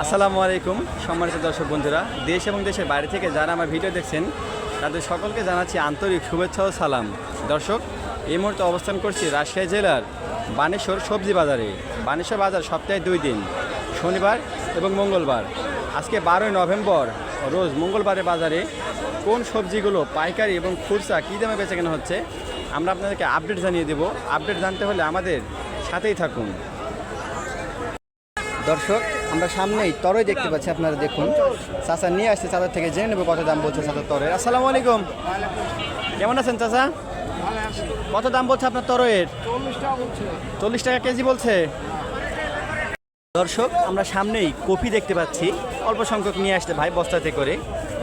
আসসালামু আলাইকুম, সম্মানিত দর্শক বন্ধুরা। দেশ এবং দেশের বাইরে থেকে যারা আমার ভিডিও দেখছেন, তাদের সকলকে জানাচ্ছি আন্তরিক শুভেচ্ছা ও সালাম। দর্শক, এই মুহূর্তে অবস্থান করছি রাজশাহী জেলার বানেশ্বর সবজি বাজারে। বানেশ্বর বাজার সপ্তাহে দুই দিন, শনিবার এবং মঙ্গলবার। আজকে বারোই নভেম্বর, রোজ মঙ্গলবারের বাজারে কোন সবজিগুলো, পাইকারি এবং খুচরা কী দামে বেচে কেনা হচ্ছে, আমরা আপনাদেরকে আপডেট জানিয়ে দেব। আপডেট জানতে হলে আমাদের সাথেই থাকুন। দর্শক আমরা সামনেই তরই দেখতে পাচ্ছি, আপনারা দেখুন। চাচা নিয়ে আসছে, চাচার থেকে জেনে নেব কত দাম বলছে চাচার তরের আসসালামু আলাইকুম। কেমন আছেন চাচা? কত দাম বলছে আপনার তরয়ের? চল্লিশ টাকা কেজি বলছে। দর্শক, আমরা সামনেই কপি দেখতে পাচ্ছি। অল্প সংখ্যক নিয়ে আসতে ভাই বস্তাতে করে।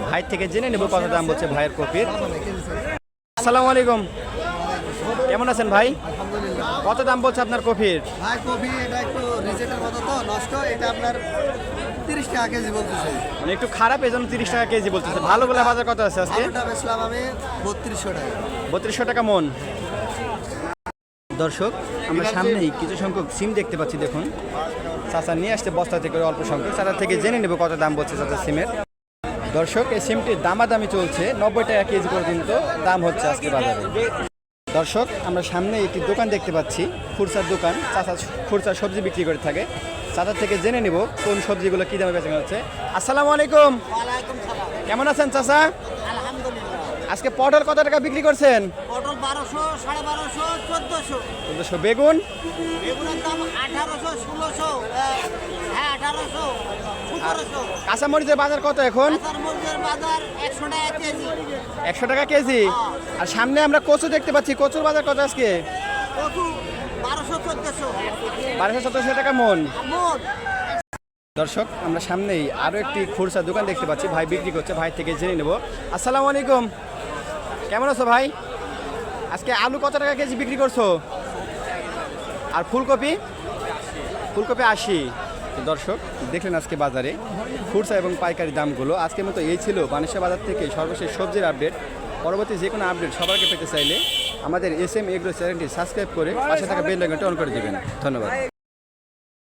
ভাই থেকে জেনে নেব কত দাম বলছে ভাইয়ের কপির। আসসালামু আলাইকুম। কেমন আছেন ভাই? কত দাম বলছে আপনার কফির? ভাই কফি এটা একটু রিজেক্টের মতো তো নষ্ট। এটা আপনার তিরিশ টাকা কেজি বলতেছে। মানে একটু খারাপ এই জন্য তিরিশ টাকা কেজি বলতেছে। ভালো বলে বাজার কত আছে আজকে? বেচলাম আমি বত্রিশশো টাকা। বত্রিশশো টাকা মন। দর্শক আমরা সামনেই কিছু সংখ্যক সিম দেখতে পাচ্ছি দেখুন। চাচা নিয়ে আসছে বস্তা থেকে অল্প সংখ্যক। চাচা থেকে জেনে নেব কত দাম বলছে চাচা সিমের। দর্শক এই সিমটির দামাদামি চলছে। নব্বই টাকা কেজি পর্যন্ত দাম হচ্ছে আজকে বাজারে। দর্শক আমরা সামনে একটি দোকান দেখতে পাচ্ছি। খুরসার দোকান। চাচা খুরসার সবজি বিক্রি করে থাকে। চাচার থেকে জেনে নিব কোন সবজিগুলো কী দামে বেচা হচ্ছে। আসসালামু আলাইকুম। কেমন আছেন চাচা? আলহামদুলিল্লাহ। আজকে পটল কত টাকা বিক্রি করছেন? পটল বারোশো সাড়ে বারোশো চোদ্দোশো। চোদ্দশো বেগুন। বেগুনের দাম আঠারোশো ষোলোশো হ্যাঁ আঠারোশো সতেরোশো। কাঁচামরিচের বাজার কত এখন? কাঁচার বাজার একশো টাকা কেজি। একশো টাকা কেজি। আর সামনে আমরা কচু দেখতে পাচ্ছি। কচুর বাজার কত আজকে? কচু বারোশো চোদ্দোশো। বারোশো সতেরোশো টাকা মন। দর্শক আমরা সামনেই আরও একটি খুরসা দোকান দেখতে পাচ্ছি। ভাই বিক্রি করছে ভাই থেকে জেনে নেব। আসসালামু আলাইকুম। কেমন আছো ভাই? আজকে আলু কত টাকা কেজি বিক্রি করছ? আর ফুলকপি? ফুলকপি আশি। দর্শক, দেখলেন আজকে বাজারে খুরসা এবং পাইকারি দামগুলো। আজকের মতো এই ছিল বানেশ্বর বাজার থেকে সর্বশেষ সবজির আপডেট। পরবর্তী যে কোনো আপডেট সবারকে পেতে চাইলে আমাদের এস এম এগ্রো চ্যানেলটি সাবস্ক্রাইব করে পাশে থাকা বেল আইকনটি অন করে দেবেন। ধন্যবাদ।